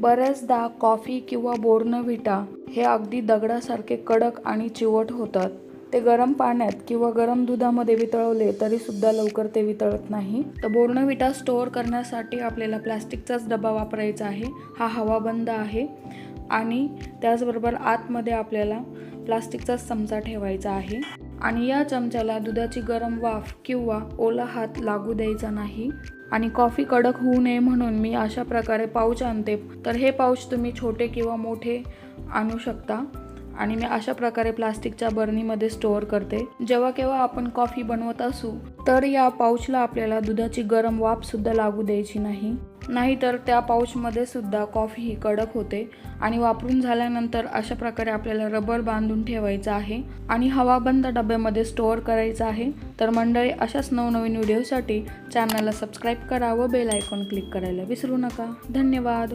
बऱ्याचदा कॉफी किंवा बोर्नव्हिटा हे अगदी दगडासारखे कडक आणि चिवट होतात. ते गरम पाण्यात किंवा गरम दुधामध्ये वितळवले तरी सुद्धा लवकर ते वितळत नाही. तर बोर्नविटा स्टोअर करण्यासाठी आपल्याला प्लास्टिकचाच डबा वापरायचा आहे. हा हवाबंद आहे आणि त्याचबरोबर आतमध्ये आपल्याला प्लास्टिकचाच चमचा ठेवायचा आहे. आणि या चमच्याला दुधाची गरम वाफ किंवा ओला हात लागू द्यायचा नाही. आणि कॉफी कडक होऊ नये म्हणून मी अशा प्रकारे पाऊच आणते. तर हे पाऊच तुम्ही छोटे किंवा मोठे आणू शकता. आणि मी अशा प्रकारे प्लास्टिकच्या बर्नीमध्ये स्टोअर करते. जेव्हा केव्हा आपण कॉफी बनवत असू तर या पाऊचला आपल्याला दुधाची गरम वाफसुद्धा लागू द्यायची नाही. नाहीतर त्या पाऊचमध्ये सुद्धा कॉफी ही कडक होते. आणि वापरून झाल्यानंतर अशा प्रकारे आपल्याला रबर बांधून ठेवायचं आहे. आणि हवाबंद डब्यामध्ये स्टोअर करायचा आहे. तर मंडळी अशाच नवनवीन व्हिडिओसाठी चॅनलला सबस्क्राईब करा व बेल आयकॉन क्लिक करायला विसरू नका. धन्यवाद.